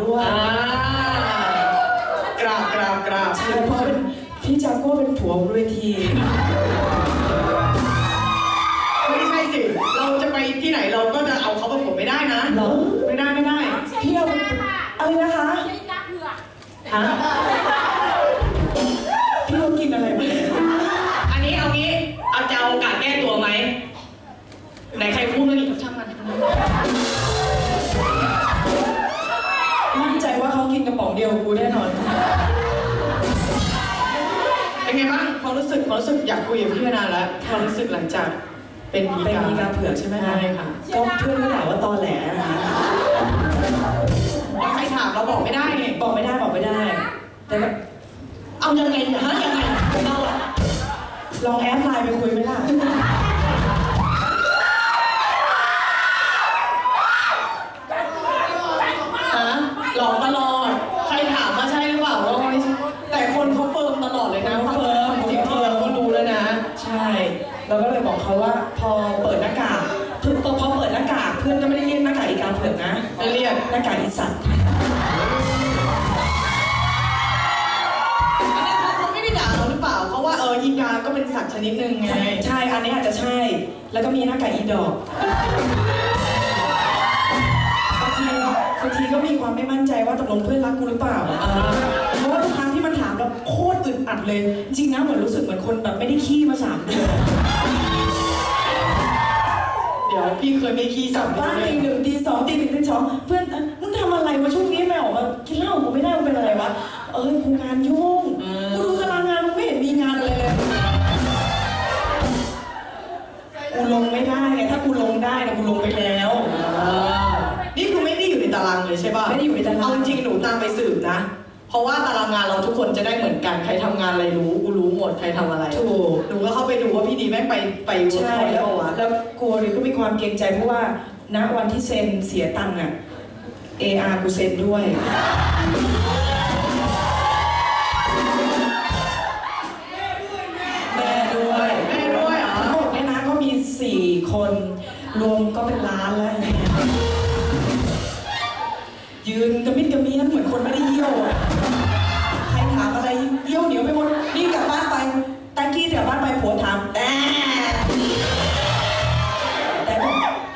ด้วยอ่ากราบกราบกราบใช่เพราะเป็นพี่จาก้วยเป็นผัวบนเวที ป๋องเดียวกับกูแน่นอน เป็นไงบ้างความรู้สึกความรู้สึกอยากคุยกับพี่มานานแล้วความรู้สึกหลังจากเป็นอีเป็นกามีการเผือกใช่ไหมคะใช่ค่ะก็เพื่อนก็ด่าว่าตอแหลนะคะแล้วใครถามเราบอกไม่ได้ไงบอกไม่ได้บอกไม่ได้ แต่แบบเอายังไงเนี่ยฮะยังไงเราอะลองแอดไลน์ไปคุยไหมล่ะ ฮะหลอกตลอด ใครถามว่าใช่หรือเปล่าว่าไม่ใช่แต่คนเขาเฟิร์มตลอดเลยนะ เฟิร์ม เสียงเฟิร์มก็รู้แล้วนะ ใช่ เราก็เลยบอกเขาว่าพอเปิดหน้ากากถึงพอเปิดหน้ากากเพื่อนก็ไม่ได้เรียกหน้ากากอีกาเผือกนะไม่เรียกหน้ากากอีสัตว์อันนี้เขาเขาไม่ได้ด่าเราหรือเปล่าเขาว่าเอออีกาก็เป็นสัตว์ชนิดหนึ่งไงใช่ใช่อันนี้อาจจะใช่ แล้วก็มีหน้ากากอีดอกบางทีบางทีก็มีความไม่มั่นใจว่าตกลงเพื่อนรักกูหรือเปล่าอ่าเพราะว่าทุก ตรอึดอัดเลย จริงนะเหมือนรู้สึกเหมือนคนแบบไม่ได้ขี้มาสามเดือนเดี๋ยวพี่เคยไม่ขี้สับบ้านเลตียหนึ่งตีสองตีหนึ่งตีสองเพื่อนเอ้ยมึงทำอะไรวะช่วงนี้ไม่ออกมากินเหล้ากูไม่ได้มึงเป็นอะไรวะเอ้ยกูงานยุ่งกูดูตารางงานมึงไม่เห็นมีงานอะไรเลยกูลงไม่ได้ไงถ้ากูลงได้นะกูลงไปแล้วอ่านี่คือไม่ได้อยู่ในตารางเลยใช่ป่ะไม่ได้อยู่ในตารางเอาจริงๆหนูตามไปสืบนะ เพราะว่าตารางงานเราทุกคนจะได้เหมือนกัน ใครทำงานอะไรรู้ กูรู้หมด ใครทำอะไร ถูกหนูก็เข้าไปดูว่าพี่ดีแม่งไปไปเวิร์กใช่พอยต์แล้แล้วววะแล้วกลัวเลยก็มีความเกรงใจเพราะว่าณวันที่เซ็นเสียตังค์อะ AR กูเซ็นด้วย แม่ด้วยแม่ด้วยเหรอทั้งหมดเนี่ยนะก็มี 4 คน รวมก็เป็นล้านแล้ว ยืนกระมิดกระเมียนเหมือนคนไม่ได้เยี่ยวอะใครถาม อะไรเยี่ยวเหนียวไปหมดนี่กลับบ้านไปตะกี้กลับบ้านไปผัวถามแต่แต่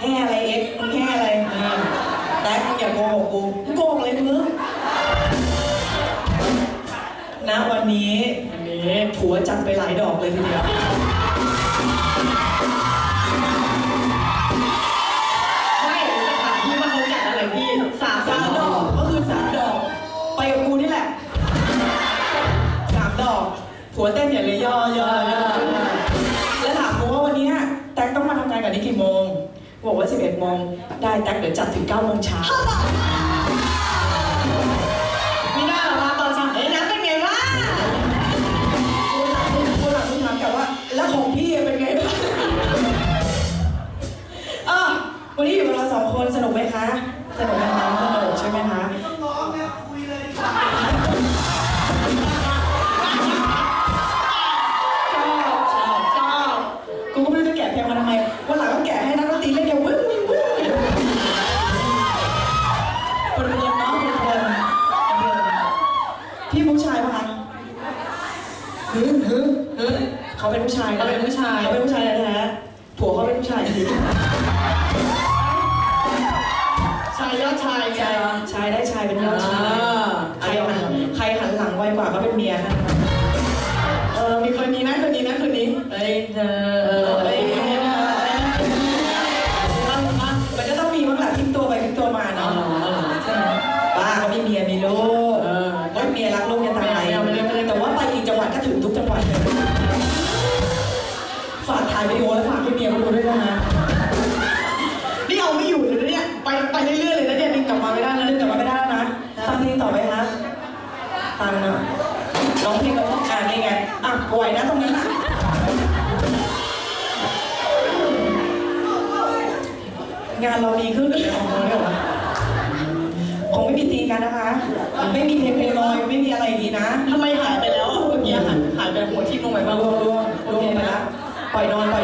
แห่อะไรเอ็กมึงแห่อะไรแต่มึงอย่าโกหกกูมึงโกหกเลยมึงณวันนี้อันนี้ผัวจัดไปหลายดอกเลยทีเดียว ผัวเต้นอย่าเลยย่อย่อย่อแล้วถามกูว่าวันเนี้ยแท็กต้องมาทำงานกับนี่กี่โมงบอกว่า 11โมงได้แท็กเดี๋ยวจัดถึง9โมงเช้ามีหน้าเหรอมาตอนเช้าเอ้ยน้ำเป็นไงวะกูหลังกูถามกลับว่า แล้วของพี่เป็นไงบ้างอะวันนี้อยู่กับเราสองคนสนุกไหมคะ สนุกไหมคะสนุกใช่ไหมคะ เพลงมาทำไมวันหลังก็แกะให้นักดนตรีเล่นแกวึ้งวึ้งวึ้งเพลินๆเนาะเพลินๆเพลินๆพี่ผู้ชายปะคะฮึฮึฮึเขาเป็นผู้ชายะเขาเป็นผู้ชายเขาเป็นผู้ชายแท้ๆผัวเขาเป็นผู้ชายจริงชายยอดชายไงชายชายได้ชายเป็นยอดชายอ่าใครหันใครหันหลังไวกว่าก็เป็นเมียค่ะเออมีคนนี้นะคนนี้นะคนนี้เฮ้ยเธอายวิดีโอแล้วฝากให้เมียเขาดูด้วยนะฮะ นี่เอาไม่อยู่เลยนะเนี่ย ไปไปเรื่อยๆเลยนะเนี่ยนึงกลับมาไม่ได้แล้วนึกกลับมาไม่ได้แล้วนะฟังเพลงต่อไหมคะฟังเนาะร้องเพลงแล้วอ่านี่ไง อะไหวยนะตรงนั้นะงานเรามีเครื่องดื่มแอลกอฮอล์ด้วยเหรอคงไม่มีตีกันนะคะ ไม่มีเพลงเพลงลอย ไม่มีอะไรอย่างนี้นะทำไมหายไปะปล่อยนอนปล่อยน